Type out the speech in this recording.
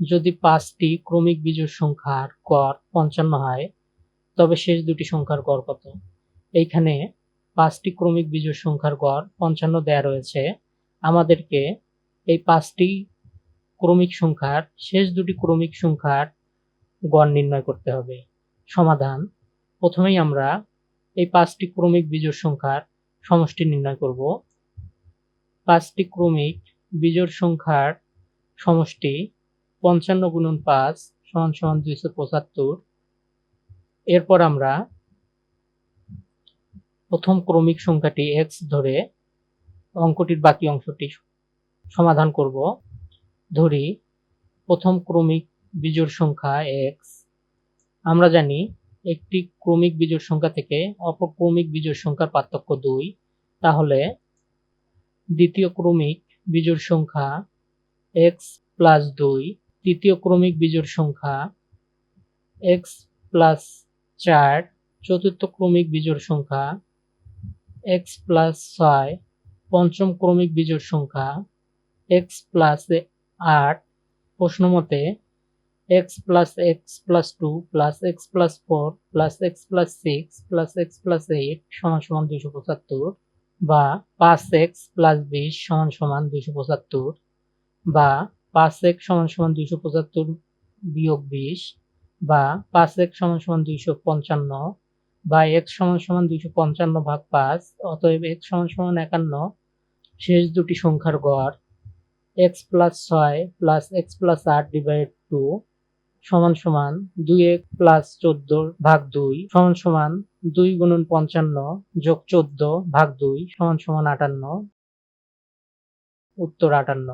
যদি পাঁচটি ক্রমিক বিজোড় সংখ্যার গড় পঞ্চান্ন হয়, তবে শেষ দুটি সংখ্যার গড় কত? এইখানে পাঁচটি ক্রমিক বিজোড় সংখ্যার গড় পঞ্চান্ন দেয়া রয়েছে। আমাদেরকে এই পাঁচটি ক্রমিক সংখ্যার, শেষ দুটি ক্রমিক সংখ্যার গড় নির্ণয় করতে হবে। সমাধান। প্রথমেই আমরা এই পাঁচটি ক্রমিক বিজোড় সংখ্যার সমষ্টি নির্ণয় করব। পাঁচটি ক্রমিক বিজোড় সংখ্যার সমষ্টি পঞ্চান্ন গুণন পাঁচ সমান সমান দুইশো পঁচাত্তর। এরপর আমরা প্রথম ক্রমিক সংখ্যাটি এক্স ধরে অঙ্কটির বাকি অংশটি সমাধান করব। ধরি, প্রথম ক্রমিক বিজোড় সংখ্যা এক্স আমরা জানি একটি ক্রমিক বিজোড় সংখ্যা থেকে অপর ক্রমিক বিজোড় সংখ্যার পার্থক্য দুই। তাহলে দ্বিতীয় ক্রমিক বিজোড় সংখ্যা এক্স প্লাস দুই তৃতীয় ক্রমিক বিজোড় সংখ্যা এক্স প্লাস চার চতুর্থ ক্রমিক বিজোড় সংখ্যা এক্স প্লাস ছয়, পঞ্চম ক্রমিক বিজোড় সংখ্যা এক্স প্লাস আট। প্রশ্ন মতে x plus x plus two plus x plus four plus x plus six plus x plus eight সমান সমান দুইশো পঁচাত্তর বা পাঁচ এক্স প্লাস বিশ সমান সমান দুইশো পঁচাত্তর বা পাঁচ এক সমান সমান দুইশো পঁচাত্তর বিয়োগ বিশ বা পাঁচ এক সমান সমান দুইশো পঞ্চান্ন বা এক সমান সমান দুইশো পঞ্চান্ন ভাগ পাঁচ, অতএব এক সমান সমান একান্ন, শেষ দুটি সংখ্যার গড় এক্স প্লাস ছয় প্লাস এক্স প্লাস আট ডিভাইড টু সমান সমান দুই এক প্লাস চোদ্দ ভাগ দুই সমান সমান দুই গুণন পঞ্চান্ন যোগ চোদ্দ ভাগ দুই সমান সমান আটান্ন, উত্তর আটান্ন।